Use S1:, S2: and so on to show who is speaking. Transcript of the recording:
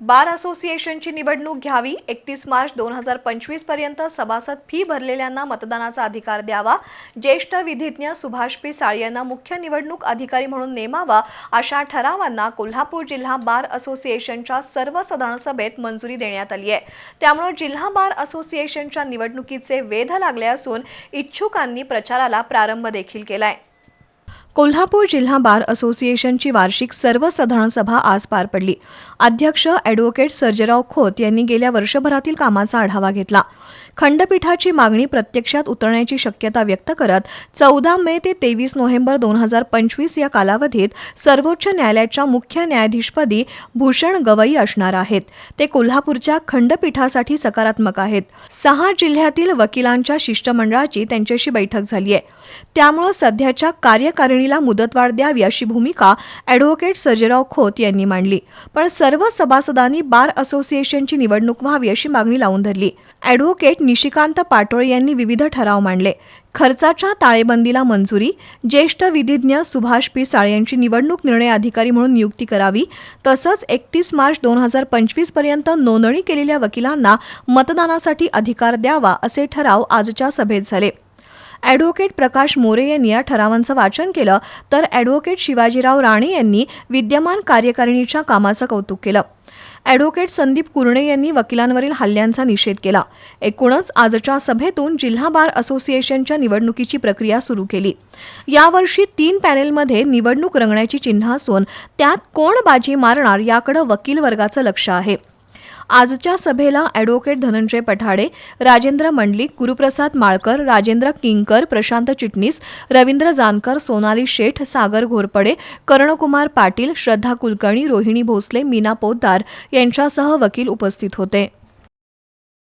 S1: बार असोसिएशनची निवडणूक घ्यावी. एकतीस मार्च दोन हजार पंचवीसपर्यंत सभासद फी भरलेल्यांना मतदानाचा अधिकार द्यावा. ज्येष्ठ विधिज्ञ सुभाष पी. साळी यांना मुख्य निवडणूक अधिकारी म्हणून नेमावा अशा ठरावांना कोल्हापूर जिल्हा बार असोसिएशनच्या सर्व सदनसभेत सभेत मंजुरी देण्यात आली आहे. त्यामुळे जिल्हा बार असोसिएशनच्या निवडणुकीचे वेध लागले असून इच्छुकांनी प्रचाराला प्रारंभ देखील केलाय. कोल्हापूर जिल्हा बार असोसिएशनची वार्षिक सर्वसाधारण सभा आज पार पडली. अध्यक्ष ॲडव्होकेट सर्जेराव खोत यांनी गेल्या वर्षभरातील कामाचा आढावा घेतला. खंडपीठाची मागणी प्रत्यक्षात उतरण्याची शक्यता व्यक्त करत चौदा मे ते तेवीस नोव्हेंबर दोन हजार पंचवीस या कालावधीत सर्वोच्च न्यायालयाच्या मुख्य न्यायाधीशपदी भूषण गवई असणार आहेत. ते कोल्हापूरच्या खंडपीठासाठी सकारात्मक आहेत. सहा जिल्ह्यातील वकिलांच्या शिष्टमंडळाची त्यांच्याशी बैठक झाली आहे. त्यामुळं सध्याच्या कार्यकारिणीला मुदतवाढ द्यावी अशी भूमिका ॲडव्होकेट सर्जेराव खोत यांनी मांडली. पण सर्व सभासदांनी बार असोसिएशनची निवडणूक व्हावी अशी मागणी लावून धरली. ॲडव्होकेट निशिकांत पाटोळे यांनी विविध ठराव मांडले. खर्चाच्या ताळेबंदीला मंजुरी ज्येष्ठ विधिज्ञ सुभाष पी. साळे यांची निवडणूक निर्णय अधिकारी म्हणून नियुक्ती करावी तसंच एकतीस मार्च दोन हजार पंचवीसपर्यंत नोंदणी केलेल्या वकिलांना मतदानासाठी अधिकार द्यावा असे ठराव आजच्या सभेत झाले. ॲडव्होकेट प्रकाश मोरे यांनी या ठरावांचं वाचन केलं तर ॲडव्होकेट शिवाजीराव राणे यांनी विद्यमान कार्यकारिणीच्या कामाचं कौतुक केलं. ॲडव्होकेट संदीप कुरणे यांनी वकिलांवरील हल्ल्यांचा निषेध केला. एकूणच आजच्या सभेतून जिल्हा बार असोसिएशनच्या निवडणुकीची प्रक्रिया सुरू केली. यावर्षी तीन पॅनेलमध्ये निवडणूक रंगण्याची चिन्ह असून त्यात कोण बाजी मारणार याकडे वकील वर्गाचं लक्ष आहे. आजच्या सभेला ॲडव्होकेट धनंजय पठाडे राजेंद्र मंडलिक गुरुप्रसाद माळकर राजेंद्र किंकर प्रशांत चिटणीस रवींद्र जानकर सोनाली शेठ सागर घोरपडे कर्णकुमार पाटील श्रद्धा कुलकर्णी रोहिणी भोसले मीना पोद्दार यांच्यासह वकील उपस्थित होते.